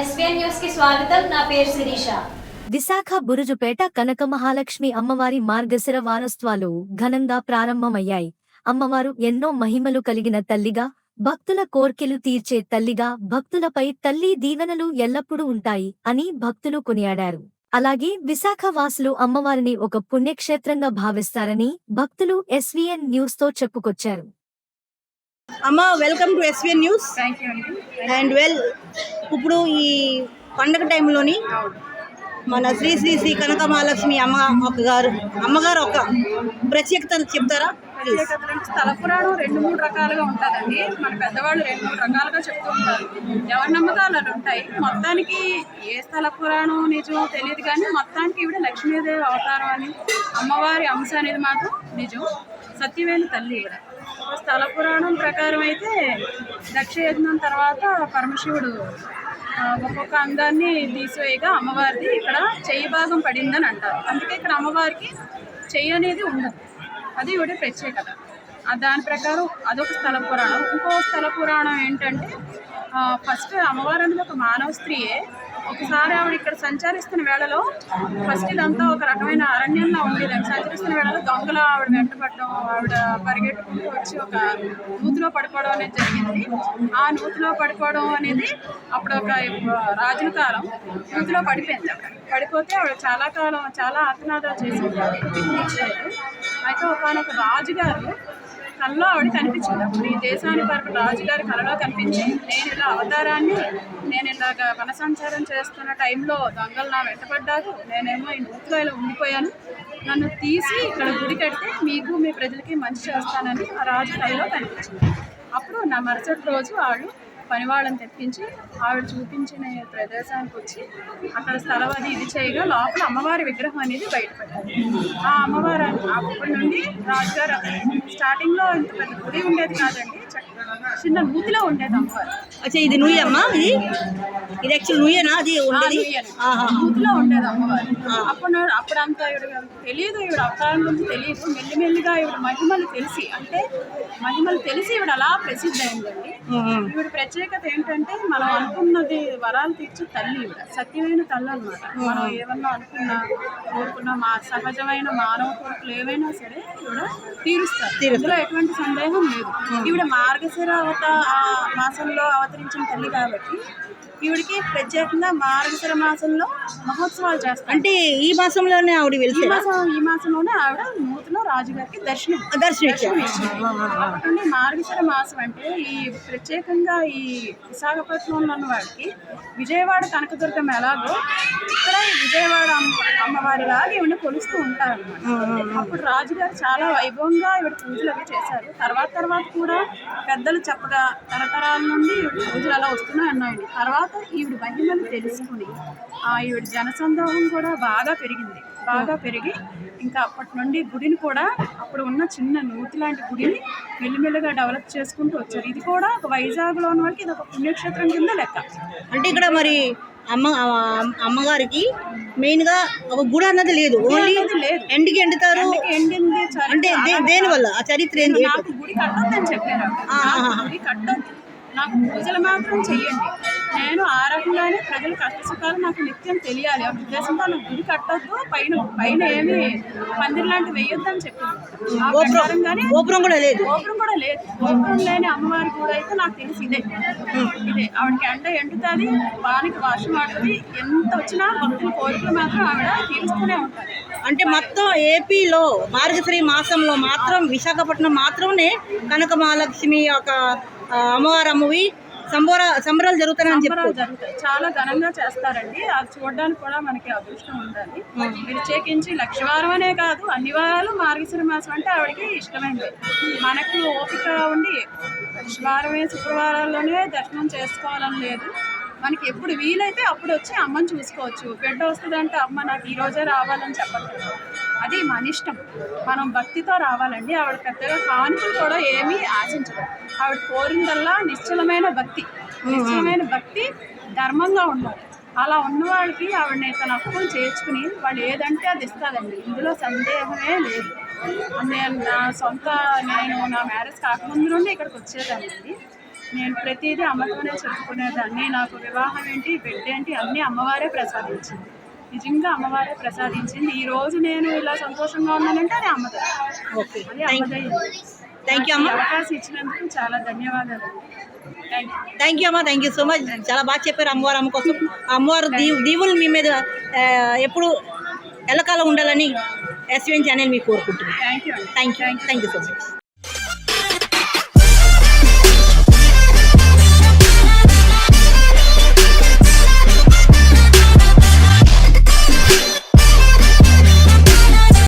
నమస్కారం ఎస్బీఎన్ న్యూస్కి స్వాగతం. నా పేరు శిరీష. విశాఖ బురుజుపేట కనక మహాలక్ష్మి అమ్మవారి మార్గశిర వారోత్సవాలు ఘనంగా ప్రారంభమయ్యాయి. అమ్మవారు ఎన్నో మహిమలు కలిగిన తల్లిగా భక్తుల కోర్కెలు తీర్చే తల్లిగా భక్తులపై తల్లి దీవెనలు ఎల్లప్పుడూ ఉంటాయి అని భక్తులు కొనియాడారు. అలాగే విశాఖ వాసులు అమ్మవారిని ఒక పుణ్యక్షేత్రంగా భావిస్తారని భక్తులు ఎస్వీఎన్ న్యూస్తో చెప్పుకొచ్చారు. అమ్మ welcome to SVN news and. Well ఇప్పుడు ఈ పండగ టైంలోని మన శ్రీ శ్రీ శ్రీ కనక మహాలక్ష్మి అమ్మ ఒక గారు అమ్మగారు ఒక ప్రత్యేకత చెప్తారా? తలపురాడు రెండు మూడు రకాలుగా ఉంటుందండి. మన పెద్దవాళ్ళు రెండు మూడు రకాలుగా చెప్తూ ఉంటారు. ఎవరి నమ్మకాలు అలా ఉంటాయి? మొత్తానికి ఏ స్థల పురాణం నిజమో తెలియదు కానీ మొత్తానికి ఇవిడ లక్ష్మీదేవి అవతారం అని అమ్మవారి అంశం అనేది మాత్రం నిజం. సత్యమైన తల్లి ఇవిడ స్థల పురాణం ప్రకారం అయితే దక్షయజ్ఞం తర్వాత పరమశివుడు ఒక్కొక్క అంగాన్ని తీసివేయగా అమ్మవారిది ఇక్కడ చెయ్యి భాగం పడిందని అంటారు. అందుకే ఇక్కడ అమ్మవారికి చెయ్యి అనేది ఉండదు. అది ఇవిడ ప్రత్యేకత. దాని ప్రకారం అదొక స్థల పురాణం. ఇంకో స్థల పురాణం ఏంటంటే ఫస్ట్ అమ్మవారు అనేది ఒక మానవ స్త్రీయే. ఒకసారి ఆవిడ ఇక్కడ సంచరిస్తున్న వేళలో ఫస్ట్ ఇదంతా ఒక రకమైన అరణ్యంలో ఉండేది. ఆవిడ సంచరిస్తున్న వేళలో దొంగలు ఆవిడ వెంటబడడం ఆవిడ పరిగెట్టుకుంటూ వచ్చి ఒక నూతిలో పడిపోవడం అనేది జరిగింది. ఆ నూతిలో పడిపోవడం అనేది అప్పుడు ఒక రాజుల కాలం. నూతిలో పడిపోయింది పడిపోతే ఆవిడ చాలా కాలం చాలా ఆత్మనాదాలు చేసింది అయితే ఒకనొక రాజుగారు కళ్ళలో ఆవిడ కనిపించింది. అప్పుడు ఈ దేశాన్ని పరమ రాజుగారి కళలో కనిపించి నేను ఇలా అవతారాన్ని నేను ఇలాగ వనసంచారం చేస్తున్న టైంలో దొంగలు నా వెంటపడ్డారు నేనేమో ఈ నూతిలో ఇలా ఉండిపోయాను. నన్ను తీసి ఇక్కడ గుడి కడితే మీకు మీ ప్రజలకి మంచి చేస్తానని ఆ రాజు కళలో కనిపించింది. అప్పుడు నా మరుసటి రోజు వాళ్ళు పని వాళ్ళని తెప్పించి ఆవిడ చూపించిన ప్రదేశానికి వచ్చి అక్కడ స్థలం అది ఇది చేయగా లోపల అమ్మవారి విగ్రహం అనేది బయటపడింది ఆ అమ్మవారు అప్పటి నుండి రాజుగారు స్టార్టింగ్లో ఇంత పెద్ద గుడి ఉండేది కాదండి చిన్న నూతిలో ఉండేది అమ్మవారు. అచ్చా ఇది నుయ్య అమ్మా ఇది? ఇది యాక్చువల్ నుయ్యనా అది ఉండేది. నూతిలో ఉండేది అమ్మవారు. అప్పుడు అప్పుడు అంత ఇవిడ తెలియదు ఇవిడ అవతారం గురించి తెలియదు. మెల్లిమెల్లిగా ఇవిడ మహిమలు తెలిసి అంటే మహిమలు తెలిసి ఇవిడ అలా ప్రసిద్ధి అయిందండి. ఉమ్. ఈవిడ ప్రత్యేకత ఏంటంటే మనం అనుకున్నది వరాలు తీర్చి తల్లి సత్యమైన తల్లి అనమాట మనం ఏమన్నా అనుకున్నా కోరుకున్నా మా సహజమైన మానవ కోరికలు ఏవైనా సరే ఈవిడ తీరుస్తారు. ఇందులో ఎటువంటి సందేహం లేదు. ఈవిడ మార్గశిర అవత ఆ మాసంలో అవతరించిన తల్లి కాబట్టి ఈవిడికి ప్రత్యేకంగా మార్గశిర మాసంలో మహోత్సవాలు చేస్తారు. అంటే ఈ మాసంలోనే ఆవిడ ఈ మాసం ఈ మాసంలోనే ఆవిడ నూతిలో రాజుగారికి దర్శనం దర్శనం ఇచ్చారు. అప్పటి మార్గశిర మాసం అంటే ఈ ప్రత్యేకంగా ఈ విశాఖపట్నంలో ఉన్న వాడికి విజయవాడ కనకదుర్గం ఎలాగో ఇక్కడ విజయవాడ అమ్మ అమ్మవారిలాగా ఈవిడ కొలుస్తూ ఉంటారు అప్పుడు రాజుగారు చాలా వైభవంగా ఈవిడ పూజలు అవి చేశారు. తర్వాత తర్వాత కూడా పెద్దలు చెప్పగా తరతరాల నుండి ఈవిడ పూజలు అలా వస్తూనే ఉన్నాయండి తర్వాత ఈవిడ మహిమలు తెలుసుకుని ఆ ఈవిడ జనసందోహం కూడా బాగా పెరిగింది. బాగా పెరిగి ఇంకా అప్పటి నుండి గుడిని కూడా అప్పుడు ఉన్న చిన్న నూతి లాంటి గుడిని మెల్లిమెల్లిగా డెవలప్ చేసుకుంటూ వచ్చారు. ఇది కూడా ఒక వైజాగ్లో ఉన్న వాళ్ళకి ఇది ఒక పుణ్యక్షేత్రం కింద లెక్క. అంటే ఇక్కడ మరి అమ్మ అమ్మగారికి మెయిన్గా ఒక గుడి అన్నది లేదు. ఓన్లీ ఎండికి ఎండుతారు. అంటే దేని వల్ల ఆ చరిత్ర ఏంటి నాకు పూజలు మాత్రం చెయ్యండి. నేను ఆ రకంగానే ప్రజల కష్ట సుఖాలు నాకు నిత్యం తెలియాలి. ఆ ఉద్దేశంతో నాకు గుడి కట్టొద్దు పైన పైన ఏమి పందిరి లాంటి వేయొద్దని చెప్పింది. ఆ ప్రకారంగానే గోపురం కూడా లేదు. గోపురం కూడా లేదు. గోపురం లేని అమ్మవారి కూడా అయితే నాకు తెలిసి ఇదే. ఇదే. ఆవిడకి ఎండ ఎండుతుంది వానికి వర్షం ఆడుతుంది ఎంత వచ్చినా భక్తుల కోరికలు మాత్రం ఆవిడ తీరుస్తూనే ఉంటుంది అంటే మొత్తం ఏపీలో మార్గశ్రీ మాసంలో మాత్రం విశాఖపట్నం మాత్రమే కనక మహాలక్ష్మి యొక్క ఆ, అమ్మవారు అమ్మవి. సంబర సంబరాలు జరుగుతాయని చెప్పు జరుగుతాయి. చాలా ఘనంగా చేస్తారండి. అది చూడడానికి కూడా మనకి అదృష్టం ఉండాలి ప్రత్యేకించి లక్షవారం అనే కాదు అన్ని వారాలు మార్గశిర మాసం అంటే ఆవిడకి ఇష్టమైంది మనకు ఓపిక ఉండి లక్షవారమే శుక్రవారాల్లోనే దర్శనం చేసుకోవాలని లేదు. మనకి ఎప్పుడు వీలైతే అప్పుడు వచ్చి అమ్మని చూసుకోవచ్చు. బిడ్డ వస్తుందంటే అమ్మ నాకు ఈ రోజే రావాలని చెప్పట్లేదు. అది మన ఇష్టం. మనం భక్తితో రావాలండి. ఆవిడ పెద్దగా కానుకలు కూడా ఏమీ ఆశించదు. ఆవిడ కోరిందల్లా నిశ్చలమైన భక్తి. నిశ్చలమైన భక్తి ధర్మంగా ఉండాలి. అలా ఉన్న వాళ్ళకి ఆవిడని తన హక్కులు చేర్చుకుని వాళ్ళు ఏదంటే అది ఇస్తాదండి ఇందులో సందేహమే లేదు. నేను నా సొంత నేను నా మ్యారేజ్ కాకముందు నుండి ఇక్కడికి వచ్చేదాన్ని నేను ప్రతిదీ అమ్మతోనే చెప్పుకునేదాన్ని నాకు వివాహం ఏంటి బిడ్డ ఏంటి అన్నీ అమ్మవారే ప్రసాదించింది. నిజంగా అమ్మవారే ప్రసాదించింది. ఈ రోజు నేను ఇలా సంతోషంగా ఉన్నానంటే అది అమ్మదే. ఓకే. అది అమ్మదే. థ్యాంక్ యూ అమ్మ. అవకాశం ఇచ్చినందుకు చాలా ధన్యవాదాలు. థ్యాంక్ యూ అమ్మ. థ్యాంక్ యూ సో మచ్ చాలా బాగా చెప్పారు అమ్మవారు అమ్మ కోసం. అమ్మవారు దీ దీవులు మీ మీద ఎప్పుడు ఎల్లకాలం ఉండాలని ఎస్వీఎన్ ఛానల్ మీకు కోరుకుంటున్నాను. థ్యాంక్ యూ అండి thank you thank you so much